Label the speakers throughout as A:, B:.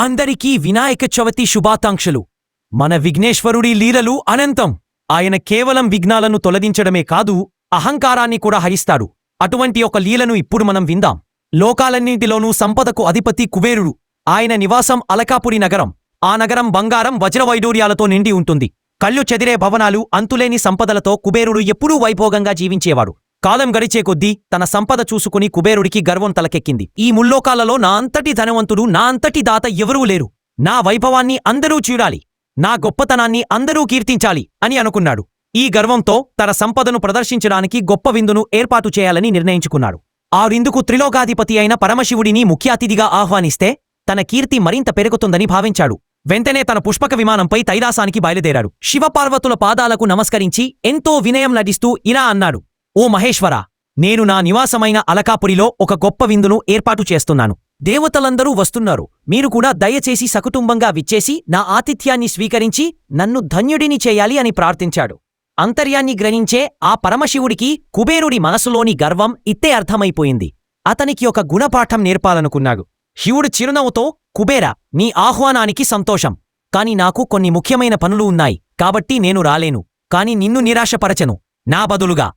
A: అందరికీ వినాయక చవితి శుభాకాంక్షలు. మన విఘ్నేశ్వరుడి లీలలు అనంతం. ఆయన కేవలం విఘ్నాలను తొలగించడమే కాదు అహంకారాన్ని కూడా హరిస్తాడు. అటువంటి ఒక లీలను ఇప్పుడు మనం విందాం. లోకాలన్నింటిలోనూ సంపదకు అధిపతి కుబేరుడు. ఆయన నివాసం అలకాపురి నగరం. ఆ నగరం బంగారం వజ్రవైడూర్యాలతో నిండి ఉంటుంది. కళ్ళు చెదిరే భవనాలు అంతులేని సంపదలతో కుబేరుడు ఎప్పుడూ వైభోగంగా జీవించేవాడు. కాలం గడిచే కొద్దీ తన సంపద చూసుకుని కుబేరుడికి గర్వం తలకెక్కింది. ఈ ముల్లోకాలలో నా అంతటి ధనవంతుడు నా అంతటి దాత ఎవరూ లేరు. నా వైభవాన్ని అందరూ చూడాలి. నా గొప్పతనాన్ని అందరూ కీర్తించాలి అని అనుకున్నాడు. ఈ గర్వంతో తన సంపదను ప్రదర్శించడానికి గొప్ప విందును ఏర్పాటు చేయాలని నిర్ణయించుకున్నాడు. ఆ విందుకు త్రిలోకాధిపతి అయిన పరమశివుడిని ముఖ్య అతిథిగా ఆహ్వానిస్తే తన కీర్తి మరింత పెరుగుతుందని భావించాడు. వెంటనే తన పుష్పక విమానంపై తైలాసానికి బయలుదేరాడు. శివపార్వతుల పాదాలకు నమస్కరించి ఎంతో వినయం నటిస్తూ ఇలా అన్నాడు. ఓ మహేశ్వరా నేను నా నివాసమైన అలకాపురిలో ఒక గొప్ప విందును ఏర్పాటు చేస్తున్నాను. దేవతలందరూ వస్తున్నారు. మీరు కూడా దయచేసి సకుటుంబంగా విచ్చేసి నా ఆతిథ్యాన్ని స్వీకరించి నన్ను ధన్యుడిని చేయాలి అని ప్రార్థించాడు. అంతర్యాన్ని గ్రహించే ఆ పరమశివుడికి కుబేరుడి మనసులోని గర్వం ఇత్తే అర్థమైపోయింది. అతనికి ఒక గుణపాఠం నేర్పాలనుకున్నాడు. శివుడు చిరునవ్వుతో కుబేర నీ ఆహ్వానానికి సంతోషం. కాని నాకు కొన్ని ముఖ్యమైన పనులు ఉన్నాయి. కాబట్టి నేను రాలేను. కాని నిన్ను నిరాశపరచను. నా బదులుగా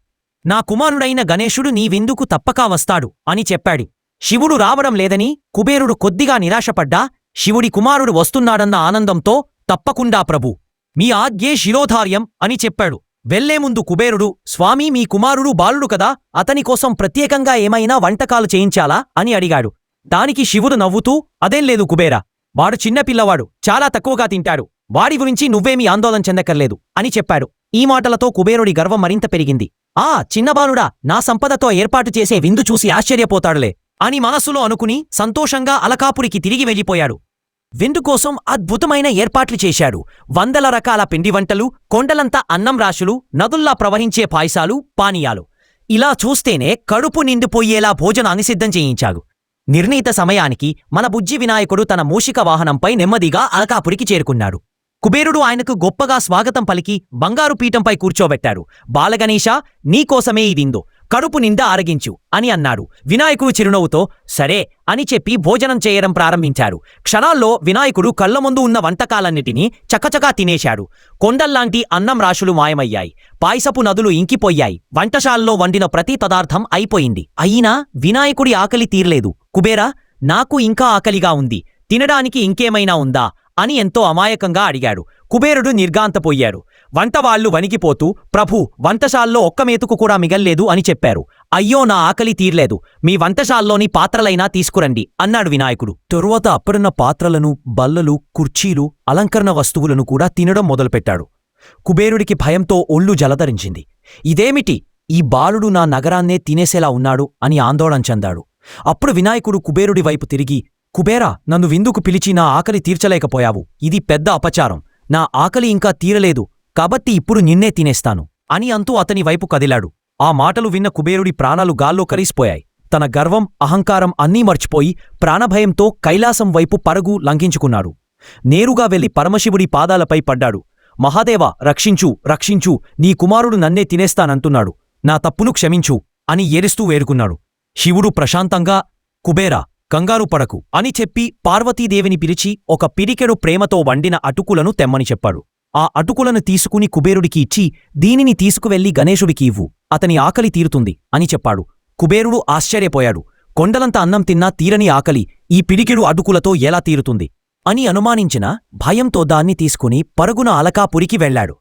A: నా కుమారుడైన గణేశుడు నీ విందుకు తప్పకా వస్తాడు? అని చెప్పాడు. శివుడు రావడం లేదని కుబేరుడు కొద్దిగా నిరాశపడ్డా శివుడి కుమారుడు వస్తున్నాడన్న ఆనందంతో తప్పకుండా ప్రభు మీ ఆజ్ఞే శిరోధార్యం అని చెప్పాడు. వెళ్ళే ముందు కుబేరుడు స్వామీ మీ కుమారుడు బాలుడు కదా అతని కోసం ప్రత్యేకంగా ఏమైనా వంటకాలు చేయించాలా? అని అడిగాడు. దానికి శివుడు నవ్వుతూ అదేం లేదు కుబేరా వాడు చిన్నపిల్లవాడు చాలా తక్కువగా తింటాడు వాడి గురించి నువ్వేమీ ఆందోళన చెందకర్లేదు అని చెప్పాడు. ఈ మాటలతో కుబేరుడి గర్వం మరింత పెరిగింది. ఆ చిన్నబాలుడా నా సంపదతో ఏర్పాటు చేసే విందు చూసి ఆశ్చర్యపోతాడులే అని మనస్సులో అనుకుని సంతోషంగా అలకాపురికి తిరిగి వెళ్ళిపోయాడు. విందు కోసం అద్భుతమైన ఏర్పాట్లు చేశాడు. వందల రకాల పిండి వంటలు కొండలంతా అన్నం రాశులు నదుల్లా ప్రవహించే పాయసాలు పానీయాలు. ఇలా చూస్తేనే కడుపు నిండిపోయేలా భోజనాన్ని సిద్ధం చేయించాడు. నిర్ణీత సమయానికి మన బుజ్జి వినాయకుడు తన మూషిక వాహనంపై నెమ్మదిగా అలకాపురికి చేరుకున్నాడు. కుబేరుడు ఆయనకు గొప్పగా స్వాగతం పలికి బంగారు పీఠంపై కూర్చోబెట్టారు బాలగణేశ నీకోసమే ఇదిందో కడుపు నిండా ఆరగించు అని అన్నాడు. వినాయకుడు చిరునవ్వుతో సరే అని చెప్పి భోజనం చేయడం ప్రారంభించారు క్షణాల్లో వినాయకుడు కళ్ళ ముందు ఉన్న వంటకాలన్నిటినీ చకచకా తినేశాడు. కొండల్లాంటి అన్నం రాశులు మాయమయ్యాయి. పాయసపు నదులు ఇంకిపోయాయి. వంటశాలలో వండిన ప్రతి పదార్థం అయిపోయింది. అయినా వినాయకుడి ఆకలి తీరలేదు. కుబేరా నాకు ఇంకా ఆకలిగా ఉంది. తినడానికి ఇంకేమైనా ఉందా? అని ఎంతో అమాయకంగా అడిగాడు. కుబేరుడు నిర్గాంతపోయారు వంటవాళ్ళు వణికిపోతూ ప్రభు వంటశాల్లో ఒక్క మేతుకు కూడా మిగల్లేదు అని చెప్పారు. అయ్యో నా ఆకలి తీర్లేదు. మీ వంటశాల్లోని పాత్రలైనా తీసుకురండి అన్నాడు వినాయకుడు. తరువాత అప్పుడున్న పాత్రలను బల్లలు కుర్చీలు అలంకరణ వస్తువులను కూడా తినడం మొదలుపెట్టాడు. కుబేరుడికి భయంతో ఒళ్ళు జలధరించింది ఇదేమిటి? ఈ బాలుడు నా నగరాన్నే తినేసేలా ఉన్నాడు అని ఆందోళన చెందాడు. అప్పుడు వినాయకుడు కుబేరుడి వైపు తిరిగి కుబేరా నన్ను విందుకు పిలిచి నా ఆకలి తీర్చలేకపోయావు. ఇది పెద్ద అపచారం. నా ఆకలి ఇంకా తీరలేదు. కాబట్టి ఇప్పుడు నిన్నే తినేస్తాను. అని అంతూ అతని వైపు కదిలాడు. ఆ మాటలు విన్న కుబేరుడి ప్రాణాలు గాల్లో కరిసిపోయాయి. తన గర్వం అహంకారం అన్నీ మర్చిపోయి ప్రాణభయంతో కైలాసం వైపు పరుగు లంఘించుకున్నాడు. నేరుగా వెళ్ళి పరమశివుడి పాదాలపై పడ్డాడు. మహాదేవా రక్షించు రక్షించు. నీ కుమారుడు నన్నే తినేస్తానంటున్నాడు. నా తప్పును క్షమించు అని ఏరిస్తూ వేడుకున్నాడు. శివుడు ప్రశాంతంగా కుబేరా కంగారు పడకు అని చెప్పి పార్వతీదేవిని పిలిచి ఒక పిరికెడు ప్రేమతో వండిన అటుకులను తెమ్మని చెప్పాడు. ఆ అటుకులను తీసుకుని కుబేరుడికి ఇచ్చి దీనిని తీసుకువెళ్ళి గణేశుడికి ఇవ్వు అతని ఆకలి తీరుతుంది అని చెప్పాడు. కుబేరుడు ఆశ్చర్యపోయాడు. కొండలంత అన్నం తిన్నా తీరని ఆకలి ఈ పిడికెడు అటుకులతో ఎలా తీరుతుంది? అని అనుమానించిన భయంతో దాన్ని తీసుకుని పరుగున అలకాపురికి వెళ్ళాడు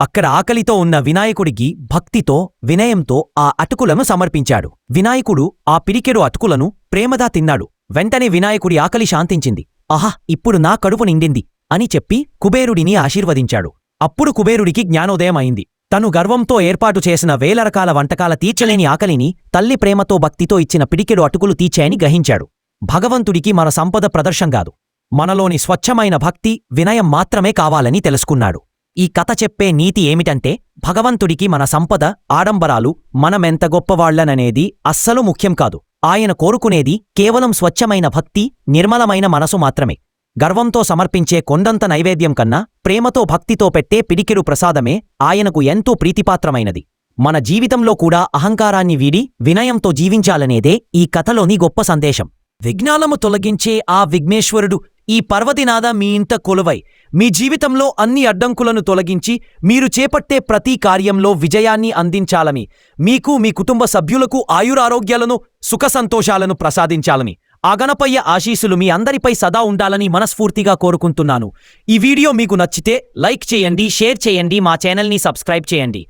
A: అక్కడ ఆకలితో ఉన్న వినాయకుడికి భక్తితో వినయంతో ఆ అటుకులను సమర్పించాడు. వినాయకుడు ఆ పిరికెడు అటుకులను ప్రేమదా తిన్నాడు. వెంటనే వినాయకుడి ఆకలి శాంతించింది. ఆహా ఇప్పుడు నా కడుపు నిండింది అని చెప్పి కుబేరుడిని ఆశీర్వదించాడు. అప్పుడు కుబేరుడికి జ్ఞానోదయం అయింది. తను గర్వంతో ఏర్పాటు చేసిన వేల రకాల వంటకాల తీర్చలేని ఆకలిని తల్లి ప్రేమతో భక్తితో ఇచ్చిన పిడికెడు అటుకులు తీర్చాయని గ్రహించాడు. భగవంతుడికి మన సంపద ప్రదర్శం కాదు. మనలోని స్వచ్ఛమైన భక్తి వినయం మాత్రమే కావాలని తెలుసుకున్నాడు. ఈ కథ చెప్పే నీతి ఏమిటంటే భగవంతుడికి మన సంపద ఆడంబరాలు మనమెంత గొప్పవాళ్ళననేది అస్సలు ముఖ్యం కాదు. ఆయన కోరుకునేది కేవలం స్వచ్ఛమైన భక్తి నిర్మలమైన మనసు మాత్రమే. గర్వంతో సమర్పించే కొండంత నైవేద్యం కన్నా ప్రేమతో భక్తితో పెట్టే పిడికెడు ప్రసాదమే ఆయనకు ఎంతో ప్రీతిపాత్రమైనది. మన జీవితంలో కూడా అహంకారాన్ని వీడి వినయంతో జీవించాలనేదే ఈ కథలోని గొప్ప సందేశం. విఘ్నాలము తొలగించే ఆ విఘ్నేశ్వరుడు ఈ పర్వదినాద మీ ఇంత కొలువై. మీ జీవితంలో అన్ని అడ్డంకులను తొలగించి మీరు చేపట్టే ప్రతి కార్యంలో విజయాన్ని అందించాలని. మీకు మీ కుటుంబ సభ్యులకు ఆయురారోగ్యాలను సుఖ సంతోషాలను ప్రసాదించాలని. అగనపయ్య ఆశీసులు మీ అందరిపై సదా ఉండాలని మనస్ఫూర్తిగా కోరుకుంటున్నాను. ఈ వీడియో మీకు నచ్చితే లైక్ చేయండి షేర్ చేయండి మా ఛానల్ని సబ్స్క్రైబ్ చేయండి.